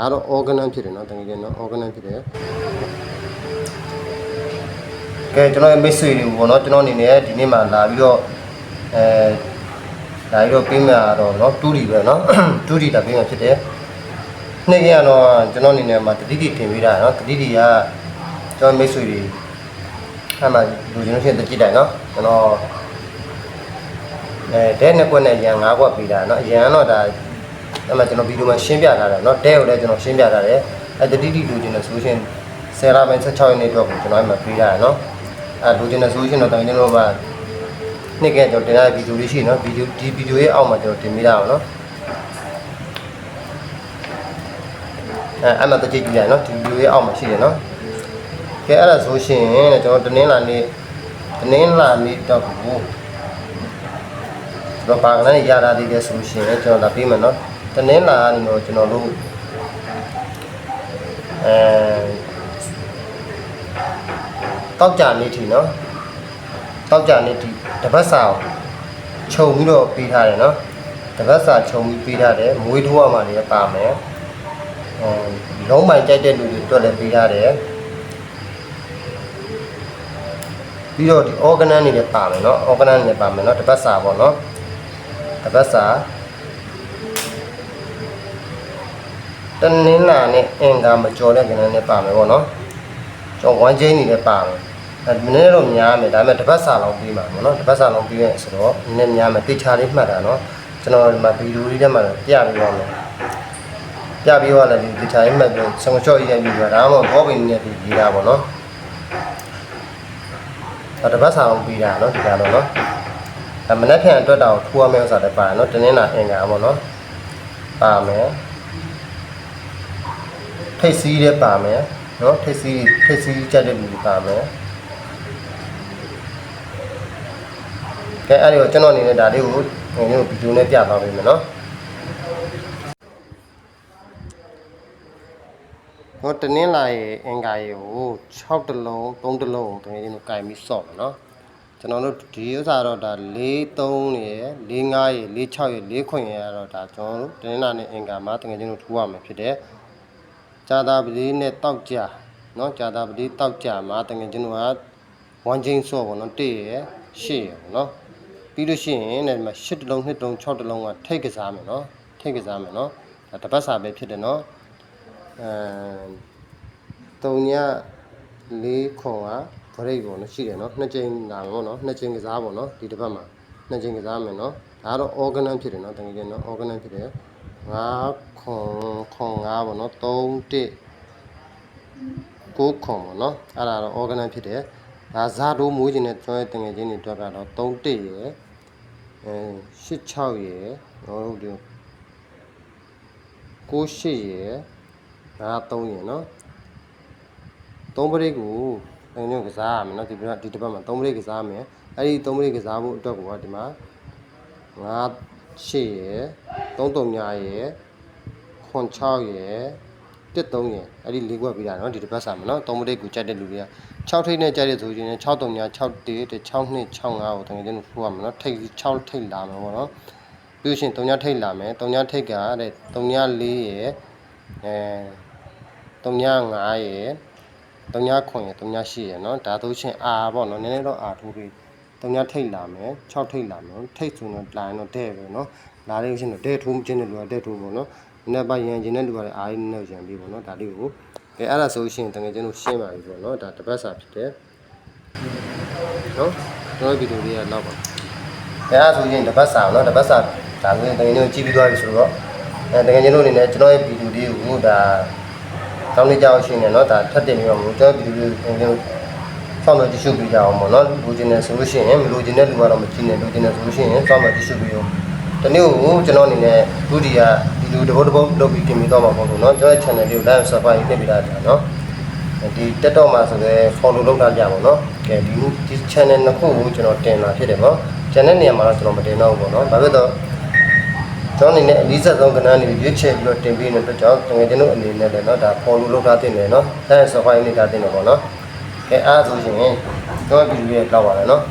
ဒါတော့ organon ဖြစ်တယ်နော်တကယ်ကြီးနော် organon ဖြစ်တယ်ကဲကျွန်တော်ရဲ့မိတ်ဆွေတွေပေါ့နော်ကျွန်တော်အနေနဲ့ဒီနေ့မှလာပြီးတော့အဲလာပြီးတော့ပြင်မှာတော့နော်တူဒီပဲနော်တူဒီတာပြင်မှာဖြစ်တယ်နေ့ကကတော့ကျွန်တော်အနေနဲ့မှတတိတိတင်ပေးတာနော်တတိတိကကျွန်တော်မိတ်ဆွေတွေအဲ့မှာလူချင်းချင်းတကြည့်တယ်နော်ကျွန်တော်အဲဒဲနှစ်ကွက်နဲ့ရန်၅ကွက်ပေးတာနော်ရန်တော့ဒါ အဲ့မှာကျွန်တော်ဗီဒီယိုမှာရှင်းပြထားတယ်เนาะဒဲကိုလည်းကျွန်တော်ရှင်းပြထားတယ်အဲတတိတိလူချင်းနဲ့ဆိုရှင်10ရာပိုင်း16ရက်နေ့တော့ကျွန်တော်အဲ့မှာပေးတာเนาะအဲလူချင်းနဲ့ဆိုရှင်တော့ကျွန်တော်က နှစ်ကကျွန်တော်တင်ထားတဲ့ဗီဒီယိုလေးရှိနော်ဗီဒီယိုဒီဗီဒီယိုရဲ့အောက်မှာကျွန်တော်တင်ပေးတာအောင်နော်အဲအဲ့မှာတစ်ကြည့်ကြည့်ရနော်ဒီဗီဒီယိုရဲ့အောက်မှာရှိတယ်နော်ကဲအဲ့ဒါဆိုရှင်တဲ့ကျွန်တော်တင်းလာနေ့တင်းလာနေ့တော့ဘူးတော့ပါကလည်းရတာတည်တယ်ဆိုရှင်ကျွန်တော်လာပြီးမယ်နော် တင်းလာနေတော့ကျွန်တော်တို့အဲတောက်ကြနေထီနော်တောက်ကြနေဒီတပတ်စာကိုခြုံပြီးတော့ပေးထားတယ်နော်တပတ်စာခြုံပြီးပေးထားတယ်မွေးထိုးရမှလည်းပါမယ်အဲလုံးမိုင်ကြိုက်တဲ့လူတွေအတွက်လည်းပေးထားတယ်ပြီးတော့ဒီ organ နေလည်းပါမယ်နော် organ နေလည်းပါမယ်နော်တပတ်စာပေါ့နော်တပတ်စာ တနင်္လာနဲ့အင်္ဂါမကြော်တဲ့ကဏ္ဍနဲ့ပါမယ်ပေါ့နော်ကျွန်တော်ဝမ်းချင်းနေလည်းပါမယ်အဲမနေ့တော့များမယ်ဒါပေမဲ့တစ်ပတ်စာလုံးပြီးမှာပေါ့နော်တစ်ပတ်စာလုံးပြီးရင်ဆိုတော့နည်းနည်းများမယ်တိချာလေးမှတ်တာနော်ကျွန်တော်ဒီမှာဗီဒီယိုလေးထဲမှာပြပြီးတော့မယ်ပြပြီးတော့လည်းဒီတိချာလေးမှတ်ပြီးဆောင်းချော့ရေးပြီးတော့ဒါမှမဟုတ်ဘောပင်နဲ့ဒီရေးတာပေါ့နော်အဲတစ်ပတ်စာလုံးပြီးတာနော်ဒီကတော့နော်အဲမနေ့ဖြန်အတွက်တော့ထိုးရမယ့်ဥစ္စာတွေပါတယ်နော်တင်းနေတာအင်္ဂါပေါ့နော်ပါမယ် ထိတ်စီးလည်းပါမယ်နော်ထိတ်စီးထိတ်စီးကြတဲ့လူတွေပါမယ်ကဲအဲ့ဒီကိုကျွန်တော်အနေနဲ့ဒါလေးကိုငွေမျိုးဗီဒီယိုနဲ့ပြသွားပေးမယ်နော်ဟောတနင်္လာရေအင်္ဂါရေကို6တလုံး3တလုံးတကယ်ချင်းကိုကင်ပြီးစော့မယ်နော်ကျွန်တော်တို့ဒီဥစ္စာတော့ဒါ4 3ရေ4 5ရေ4 6ရေ4ခွင်ရေကတော့ဒါကျွန်တော်တို့တနင်္လာနဲ့အင်္ဂါမှာတကယ်ချင်းကိုထူရမယ်ဖြစ်တဲ့ ဇာတာပတိနဲ့တောက်ကြနော်ဇာတာပတိတောက်ကြမှာတကယ်ချင်းတို့ကဝမ်ချင်းစော့ပေါ့နော်1ရေ8ရေပေါ့နော်ပြီးလို့ရှိရင်တဲ့ဒီမှာ8တလုံး2တလုံး6တလုံးကထိတ်ကစားမယ်နော်ထိတ်ကစားမယ်နော်ဒါတစ်ပတ်စာပဲဖြစ်တယ်နော်အဲ3ည4ခွန်ကဗရိတ်ပေါ့နော်ရှိတယ်နော်နှစ်ချိန်လာမယ်ပေါ့နော်နှစ်ချိန်ကစားပေါ့နော်ဒီတစ်ပတ်မှာနှစ်ချိန်ကစားမယ်နော်ဒါကတော့ organ ဖြစ်တယ်နော်တကယ်ကြီးနော် organ ဖြစ်တယ် 5ခွန်ခွန်5ပေါ့နော်3 1ကိုခွန်ပေါ့နော်အဲ့ဒါတော့ organ ဖြစ်တယ်ဒါဇာတိုးမွေးခြင်းနဲ့ကျွမ်းတဲ့တငယ်ချင်းတွေအတွက်ကတော့3တစ်ရယ်အဲ86ရယ်တော့ဟုတ်တယ်98ရယ်ဒါ3ရယ်နော်3ပရိတ်ကိုတငယ်ချင်းကစားရမယ်နော်ဒီဘက်ဒီတစ်ပတ်မှာ3ပရိတ်ကစားမယ်အဲ့ဒီ3ပရိတ်ကစားဖို့အတွက်ကိုကဒီမှာ9 8ရယ်33ညာရယ်ခွန်6ရယ်တစ်3ရယ်အဲ့ဒီ၄ခွက်ပြီးတာနော်ဒီတစ်ပတ်စာမှာနော်3ပရိတ်ကိုကြိုက်တဲ့လူတွေက6ထိပ်နဲ့ကြိုက်တဲ့ဆိုရင်6 3ညာ6 1 6 2 6 5ကိုတကယ်ချင်းထိုးရမှာနော်ထိပ်6ထိပ်လာမှာပေါ့နော်ပြီးရှင်3ညထိပ်လာမယ်3ညထိပ်ကတဲ့3ည4ရယ်အဲ3ည5ရယ်3ည9ရယ်3ည8ရယ်နော်ဒါဆိုရှင်အာပေါ့နော်နည်းနည်းတော့အာထိုးပြီး 3ညထိပ်လာမယ်6ထိပ်လာမယ်ထိပ်ဆိုတော့လာရင်တော့တဲ့ပဲနော်လာလို့ရှင်တော့တဲ့ထိုးမချင်းတဲ့လူကတဲ့ထိုးပေါ့နော်နည်းပါရန်ကျင်တဲ့လူကလည်းအားရင်းနဲ့ရန်ပြီးပေါ့နော်ဒါလေးကိုအဲအဲ့ဒါဆိုရှင်တကယ်ချင်းတို့ရှင်းပါပြီပေါ့နော်ဒါတစ်ပတ်စာဖြစ်တယ်နော်ကျွန်တော်ဗီဒီယိုလေးကတော့ပါအဲအဲ့ဒါဆိုရင်တစ်ပတ်စာနော်တစ်ပတ်စာဒါမျိုးတကယ်ချင်းကြည့်ပြီးသွားပြီဆိုတော့အဲတကယ်ချင်းတို့အနေနဲ့ကျွန်တော်ရဲ့ဗီဒီယိုလေးကိုဒါတောင်းနေကြအောင်ရှင်းနေနော်ဒါထပ်တင်ပြီးတော့ကျွန်တော်ဗီဒီယိုလေးကို တကယ်ချင်းဆောင်းတော့ကြည့်ရှုပေးကြအောင်ပေါ့နော်လူချင်းနေဆိုလို့ရှိရင်မလူချင်းတဲ့လူကတော့မကြည့်နဲ့လူချင်းနေဆိုလို့ရှိရင်ဆောင်းတော့ကြည့်ရှုပေးအောင်ဒီနေ့ကိုကျွန်တော်အနေနဲ့ဒုတိယဒီလိုတပုတ်တပုတ်လုပ်ပြီးတင်ပြီးတော့မှာပေါ့လို့နော်ကျွန်တော်ရဲ့ channel လေးကို like subscribe လုပ်ပြီးသားတာနော်ဒီ TikTok မှာဆိုလည်း follow လုပ်ထားကြပါတော့ကဲဒီဒီ channel နှစ်ခုကိုကျွန်တော်တင်လာဖြစ်တယ်ပေါ့ channel နေရာမှာတော့ကျွန်တော်မတင်တော့ဘူးပေါ့နော်ဘာဖြစ်တော့ကျွန်တော်အနေနဲ့အလေးဆက်ဆုံးကဏ္ဍနေရွေးချယ်ပြီးတော့တင်ပေးနေတဲ့အတွက်ကြောင့်တကယ်ကျွန်တော်အနေနဲ့လည်းเนาะဒါ follow လုပ်ထားတင်တယ်เนาะ like subscribe လုပ်ထားတင်တယ်ပေါ့နော်ကဲ အဲအားဆိုရင်တော့ပြည်ရဲ့လောက်ပါလားနော်